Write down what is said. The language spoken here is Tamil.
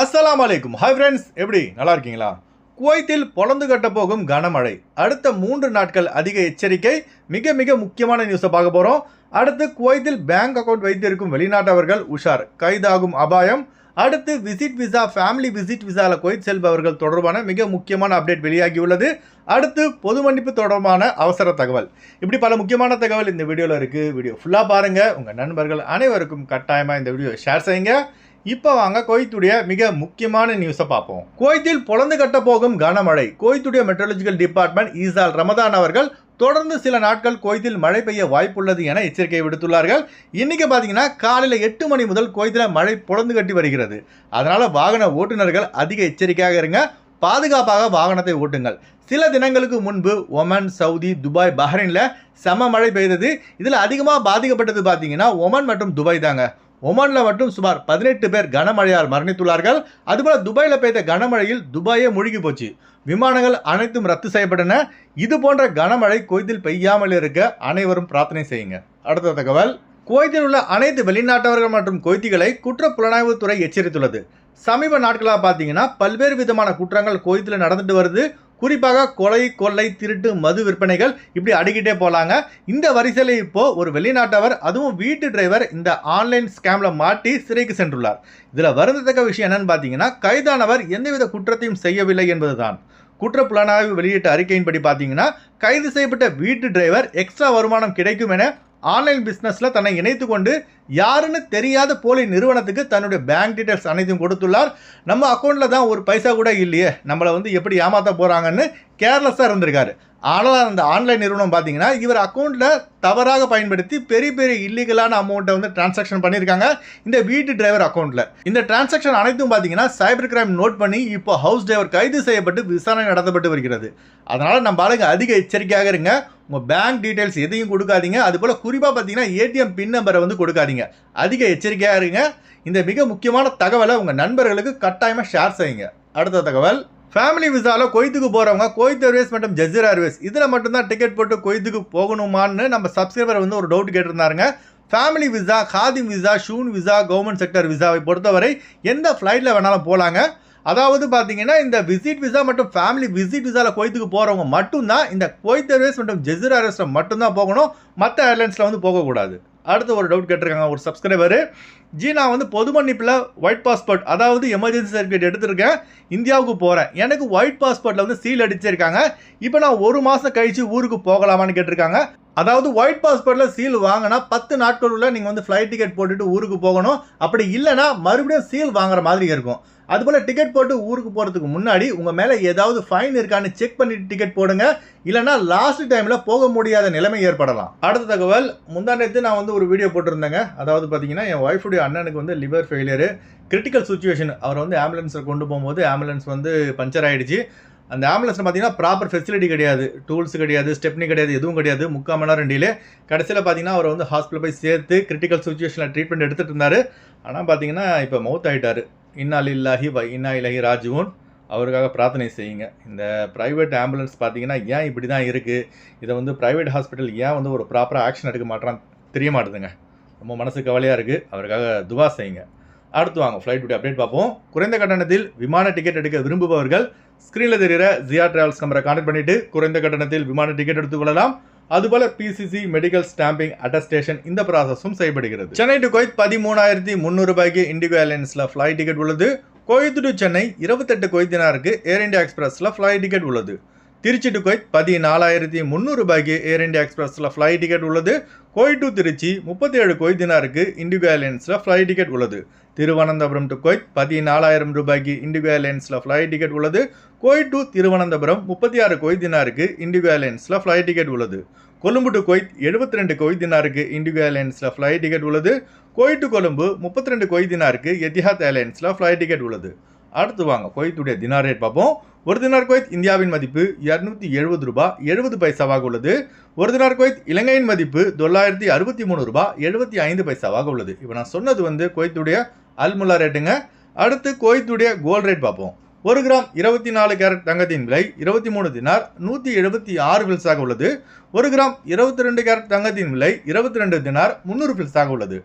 அஸ்லாம் அலைக்கும். ஹாய் ஃப்ரெண்ட்ஸ் எப்படி? நல்லா இருக்கீங்களா? குவைத்தில் பொழந்து கட்ட போகும் கனமழை. அடுத்த மூன்று நாட்கள் அதிக எச்சரிக்கை. மிக மிக முக்கியமான நியூஸை பார்க்க போகிறோம் அடுத்து குவைத்தில் பேங்க் அக்கவுண்ட் வைத்திருக்கும் வெளிநாட்டவர்கள் உஷார். கைதாகும் அபாயம். அடுத்து விசிட் விசா ஃபேமிலி விசிட் விசாவில் குவைத் செல்பவர்கள் தொடர்பான மிக முக்கியமான அப்டேட் வெளியாகியுள்ளது. அடுத்து பொது மன்னிப்பு தொடர்பான அவசர தகவல். இப்படி பல முக்கியமான தகவல் இந்த வீடியோவில் இருக்குது வீடியோ ஃபுல்லாக பாருங்கள் உங்கள் நண்பர்கள் அனைவருக்கும் கட்டாயமாக இந்த வீடியோ ஷேர் செய்யுங்க. இப்போ வாங்க கோயத்துடைய மிக முக்கியமான நியூஸை பார்ப்போம். கோயத்தில் பொழந்து கட்ட போகும் கனமழை. கோயத்துடைய மெட்ரலஜிக்கல் டிபார்ட்மெண்ட் ஈசால் ரமதான் அவர்கள் தொடர்ந்து சில நாட்கள் கோயத்தில் மழை பெய்ய வாய்ப்புள்ளது என எச்சரிக்கை விடுத்துள்ளார்கள். இன்னைக்கு பார்த்தீங்கன்னா காலையில் எட்டு மணி முதல் கோயத்தில் மழை பொழந்து கட்டி வருகிறது. அதனால் வாகன ஓட்டுநர்கள் அதிக எச்சரிக்கையாக இருங்க. பாதுகாப்பாக வாகனத்தை ஓட்டுங்கள். சில தினங்களுக்கு முன்பு ஒமன் சவுதி துபாய் பஹ்ரைனில் செம மழை பெய்தது. இதில் அதிகமாக பாதிக்கப்பட்டது பார்த்தீங்கன்னா ஒமன் மற்றும் துபாய் தாங்க. ஒமானில் மட்டும் சுமார் பதினெட்டு பேர் கனமழையால் மரணித்துள்ளார்கள். அதுபோல் துபாயில் பெய்த கனமழையில் துபாயே மூழ்கி போச்சு. விமானங்கள் அனைத்தும் ரத்து செய்யப்பட்டன. இது போன்ற கனமழை குவைத்தில் பெய்யாமல் இருக்க அனைவரும் பிரார்த்தனை செய்யுங்க. அடுத்த தகவல். குவைத்தில் உள்ள அனைத்து வெளிநாட்டவர்கள் மற்றும் குவைத்திகளை குற்ற புலனாய்வுத்துறை எச்சரித்துள்ளது. சமீப நாட்களாக பார்த்தீங்கன்னா பல்வேறு விதமான குற்றங்கள் குவைத்தில் நடந்துட்டு வருது. குறிப்பாக கொலை கொள்ளை திருட்டு மது விற்பனைகள் இப்படி அடிக்கிட்டே போகலாங்க இந்த வரிசையில் இப்போ ஒரு வெளிநாட்டவர் அதுவும் வீட்டு டிரைவர் இந்த ஆன்லைன் ஸ்கேமில் மாட்டி சிறைக்கு சென்றுள்ளார். இதில் வருந்தத்தக்க விஷயம் என்னன்னு பார்த்தீங்கன்னா கைதானவர் எந்தவித குற்றத்தையும் செய்யவில்லை என்பதுதான். குற்ற புலனாய்வு வெளியிட்ட அறிக்கையின்படி பார்த்தீங்கன்னா கைது செய்யப்பட்ட வீட்டு டிரைவர் எக்ஸ்ட்ரா வருமானம் கிடைக்கும் என ஆன்லைன் பிஸ்னஸில் தன்னை இணைத்து கொண்டு யாருன்னு தெரியாத போலி நிறுவனத்துக்கு தன்னுடைய பேங்க் டீட்டெயில்ஸ் அனைத்தையும் கொடுத்துள்ளார். நம்ம அக்கௌண்ட்டில் தான் ஒரு பைசா கூட இல்லையே. நம்மளை வந்து எப்படி ஏமாற்ற போகிறாங்கன்னு கேர்லெஸ்ஸாக இருந்திருக்காரு. ஆனால் அந்த ஆன்லைன் நிறுவனம் பார்த்தீங்கன்னா இவர் அக்கௌண்ட்டில் தவறாக பயன்படுத்தி பெரிய பெரிய இல்லீகலான அமௌண்ட்டை வந்து டிரான்சாக்ஷன் பண்ணியிருக்காங்க. இந்த வீட்டு டிரைவர் அக்கௌண்ட்டில் இந்த டிரான்சாக்ஷன் அனைத்தும் பார்த்தீங்கன்னா சைபர் கிரைம் நோட் பண்ணி இப்போ ஹவுஸ் டிரைவர் கைது செய்யப்பட்டு விசாரணை நடத்தப்பட்டு வருகிறது. அதனால் நம்ம ஆளுங்க அதிக எச்சரிக்கையாக இருங்க. உங்கள் பேங்க் டீட்டெயில்ஸ் எதையும் கொடுக்காதீங்க. அதுபோல் குறிப்பாக பார்த்தீங்கன்னா ஏடிஎம் பின் நம்பரை வந்து கொடுக்காதீங்க. அதிக எச்சரிக்கையாக இருங்க. இந்த மிக முக்கியமான தகவலை உங்கள் நண்பர்களுக்கு கட்டாயமாக ஷேர் செய்யுங்க. அடுத்த தகவல் ஃபேமிலி விசாவில் கொய்த்துக்கு போகிறவங்க கொய்த் ஏர்வேஸ் மற்றும் ஜசீர் ஏர்வேஸ் இதில் மட்டும்தான் டிக்கெட் போட்டு கொய்த்துக்கு போகணுமான்னு நம்ம சப்ஸ்கிரைபர் வந்து ஒரு டவுட் கேட்டிருந்தாருங்க. ஃபேமிலி விசா காதிம் விசா ஷூன் விசா கவர்மெண்ட் செக்டர் விசாவை பொறுத்தவரை எந்த ஃப்ளைட்டில் வேணாலும் போகலாங்க அதாவது பார்த்தீங்கன்னா இந்த விசிட் விசா மற்றும் ஃபேமிலி விசிட் விசாவில் கோயத்துக்கு போகிறவங்க மட்டும்தான் இந்த கொய்த் ஏர்வேஸ் மற்றும் ஜெசிர் ஏர்வேஸில் மட்டும்தான் போகணும். மற்ற ஏர்லைன்ஸில் வந்து போகக்கூடாது. அடுத்து ஒரு டவுட் கேட்டிருக்காங்க ஒரு சப்ஸ்கிரைபரு ஜி நான் வந்து பொது மன்னிப்பில் ஒயிட் பாஸ்போர்ட் அதாவது எமர்ஜென்சி சர்டிஃபிகேட் எடுத்திருக்கேன் இந்தியாவுக்கு போகிறேன் எனக்கு ஒயிட் பாஸ்போர்ட்டில் வந்து சீல் அடிச்சிருக்காங்க. இப்போ நான் ஒரு மாதம் கழித்து ஊருக்கு போகலாமான்னு கேட்டிருக்காங்க. அதாவது ஒயிட் பாஸ்போர்ட்டில் சீல் வாங்கினா பத்து நாட்களுள்ள நீங்கள் வந்து ஃப்ளைட் டிக்கெட் போட்டுட்டு ஊருக்கு போகணும். அப்படி இல்லைன்னா மறுபடியும் சீல் வாங்குற மாதிரி இருக்கும். அதுபோல் டிக்கெட் போட்டு ஊருக்கு போகிறதுக்கு முன்னாடி உங்கள் மேலே ஏதாவது ஃபைன் இருக்கான்னு செக் பண்ணிட்டு டிக்கெட் போடுங்க. இல்லைனா லாஸ்ட் டைமில் போக முடியாத நிலைமை ஏற்படலாம். அடுத்த தகவல் முந்தா நான் வந்து ஒரு வீடியோ போட்டிருந்தேங்க. அதாவது பார்த்தீங்கன்னா என் ஒய்ஃபுடைய அண்ணனுக்கு வந்து லிவர் ஃபெயிலியரு கிரிட்டிக்கல் சுச்சுவேஷன் அவர் வந்து ஆம்புலன்ஸில் கொண்டு போகும்போது ஆம்புலன்ஸ் வந்து பஞ்சர் ஆகிடுச்சு அந்த ஆம்புலன்ஸில் பார்த்தீங்கன்னா ப்ராப்பர் ஃபெசிலிட்டி கிடையாது. டூல்ஸ் கிடையாது ஸ்டெப்னி கிடையாது எதுவும் கிடையாது. முக்கால் மணி நேரம் டிலே கடைசியில் பார்த்தீங்கன்னா அவர் வந்து ஹாஸ்பிட்டல் போய் சேர்த்து கிரிட்டிக்கல் சுச்சுவேஷனில் ட்ரீட்மெண்ட் எடுத்துகிட்டு இருந்தார். ஆனால் பார்த்தீங்கன்னா இப்போ மவுத் ஆகிட்டார் இன்னால் வ இன்னா இல்லாஹி ராஜுவன் அவருக்காக பிரார்த்தனை செய்யுங்க. இந்த ப்ரைவேட் ஆம்புலன்ஸ் பார்த்தீங்கன்னா ஏன் இப்படி தான் இருக்குது இதை வந்து ப்ரைவேட் ஹாஸ்பிட்டல் ஏன் வந்து ஒரு ப்ராப்பராக ஆக்ஷன் எடுக்க மாட்டான்னு தெரிய மாட்டுதுங்க. ரொம்ப மனசு கவலையாக இருக்குது அவருக்காக துவா செய்யுங்க. அடுத்து வாங்க ஃப்ளைட்டுடைய அப்டேட் பார்ப்போம். குறைந்த கட்டணத்தில் விமான டிக்கெட் எடுக்க விரும்புபவர்கள் ஸ்க்ரீனில் தெரிகிற ஜியா டிராவல்ஸ் நம்பரை கான்டெக்ட் பண்ணிவிட்டு குறைந்த கட்டணத்தில் விமான டிக்கெட் எடுத்துக்கொள்ளலாம் அதுபோல பிசிசி மெடிக்கல் ஸ்டாம்பிங் அட்டஸ்டேஷன் இந்த ப்ராசஸும் செய்யப்படுகிறது. சென்னை டு கோயத் பதிமூணாயிரத்தி முந்நூறு ரூபாய்க்கு இண்டிகோ ஏர்லைன்ஸில் ஃப்ளைட் டிக்கெட் உள்ளது. கோயத்து டு சென்னை இருபத்தெட்டு கொய்தினாருக்கு ஏர் இந்தியா எக்ஸ்பிரஸில் ஃப்ளைட் டிக்கெட் உள்ளது. திருச்சி டு கோயத் பதினாலாயிரத்தி முந்நூறு ரூபாய்க்கு ஏர் இந்தியா எக்ஸ்பிரஸில் ஃப்ளைட் டிக்கெட் உள்ளது. கோயட் டு திருச்சி முப்பத்தி ஏழு கொய்தினாருக்கு இண்டிகோ ஏர்லைன்ஸில் ஃப்ளைட் டிக்கெட் உள்ளது. திருவனந்தபுரம் டு கோயத் பதினாலாயிரம் ரூபாய்க்கு இண்டிகோ ஏர்லைன்ஸில் ஃப்ளைட் டிக்கெட் உள்ளது. கோயி டு திருவனந்தபுரம் முப்பத்தி ஆறு கொய்தினாருக்கு இண்டிகோ ஏர்லைன்ஸில் ஃப்ளைட் டிக்கெட் உள்ளது. கொழும்பு டு கொய்த் எழுபத்தி ரெண்டு கொய்தினாருக்கு இண்டிகோ ஏர்லைன்ஸில் ஃப்ளைட் டிக்கெட் உள்ளது. கோயட் டு கொழும்பு முப்பத்தி ரெண்டு கொய்தினாருக்கு எத்திஹாத் ஏர்லைன்ஸில் ஃப்ளைட் டிக்கெட் உள்ளது. அடுத்து வாங்க கொய்த்துடைய தினார் ரேட் பார்ப்போம். ஒரு தினார் குவைத் இந்தியாவின் மதிப்பு இரநூத்தி எழுபது ரூபாய் எழுபது பைசாவாக உள்ளது. ஒரு தினார் குவைத் இலங்கையின் மதிப்பு தொள்ளாயிரத்தி அறுபத்தி மூணு ரூபாய் எழுபத்தி ஐந்து பைசாவாக உள்ளது. இப்போ நான் சொன்னது வந்து குவைத்துடைய அல்முல்லா ரேட்டுங்க அடுத்து குவைத்துடைய கோல்ட் ரேட் பார்ப்போம். ஒரு கிராம் இருபத்தி நாலு கேரட் தங்கத்தின் விலை இருபத்தி மூணு தினார் நூற்றி எழுபத்தி ஆறு ஃபில்ஸாக உள்ளது. ஒரு கிராம் இருபத்தி ரெண்டு கேரட் தங்கத்தின் விலை இருபத்தி ரெண்டு தினார் முந்நூறு ஃபில்ஸாக உள்ளது.